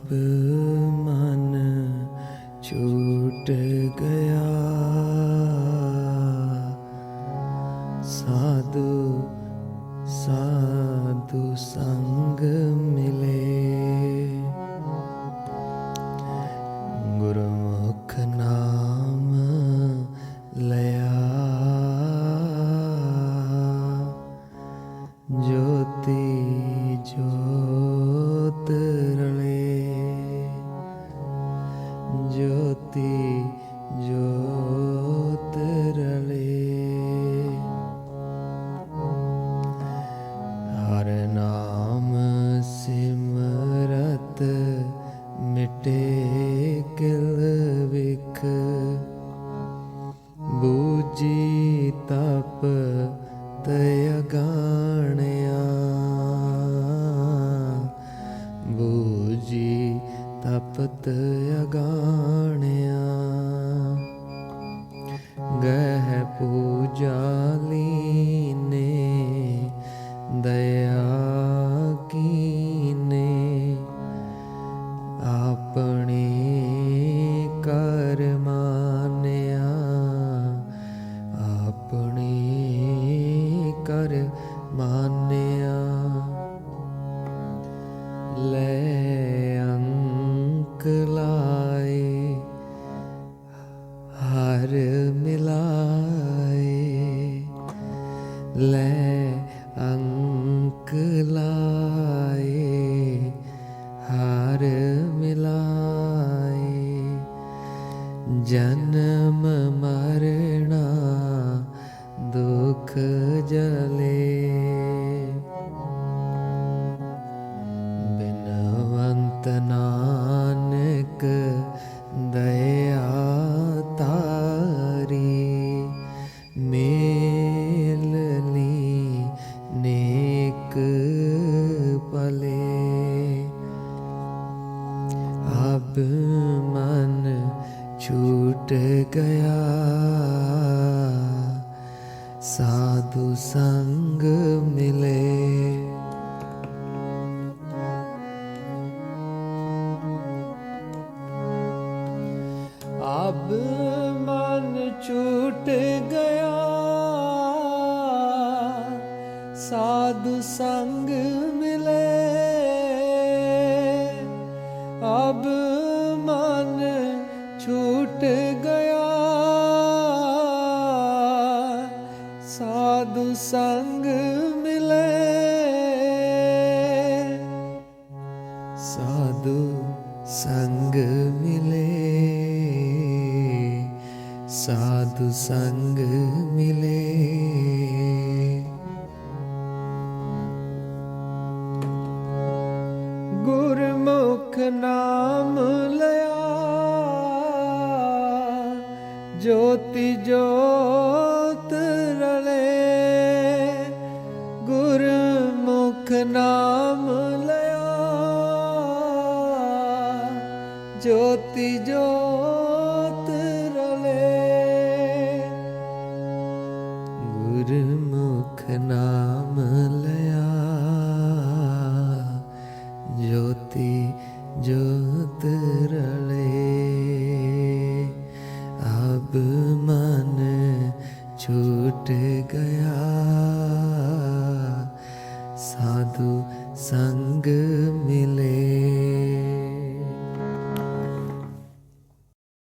ਸਭ ਮਨ ਛੂਟ ਗਿਆ। ਸਾਧੂ ਸਾਧੂ ਸਾ ਤਪ ਤਯ ਗਹਿ ਪੂਜਾ ਲੀਨੇ ਦਇਆ ਕੀਨੇ ਆਪਣੇ ਕਰ ਮਾਨਿਆ ਆਪਣੇ ਕਰ ਮਾਨ ਅੰਕ ਲਾਏ ਹਰ ਮਿਲਾਏ। ਲੈ ਅੰਕ ਲਾਏ ਹਰ ਮਿਲਾਏ। ਜਨਮ ਮਰਣਾ ਦੁਖ ਜਲੇ। ਸਭ ਮਨ ਛੂਟ ਗਿਆ ਸਾਧੂ ਸੰਗ ਮਿਲੇ ਅਬ ਮਨ ਛੂਟ ਗਿਆ ਸਾਧੂ ਸੰਗ ਮਿਲੇ कट गया साधु संग मिले साधु संग मिले साधु संग मिले गुरमुख ना ਜੋਤੀ ਜੋਤ ਰਲੇ ਗੁਰਮੁਖ ਨਾਮ ਲਿਆ। ਜੋਤੀ ਜੋਤ ਰਲੇ ਗੁਰਮੁਖ ਨਾਮ ਸਾਧੂ ਸੰਗ ਮਿਲੇ।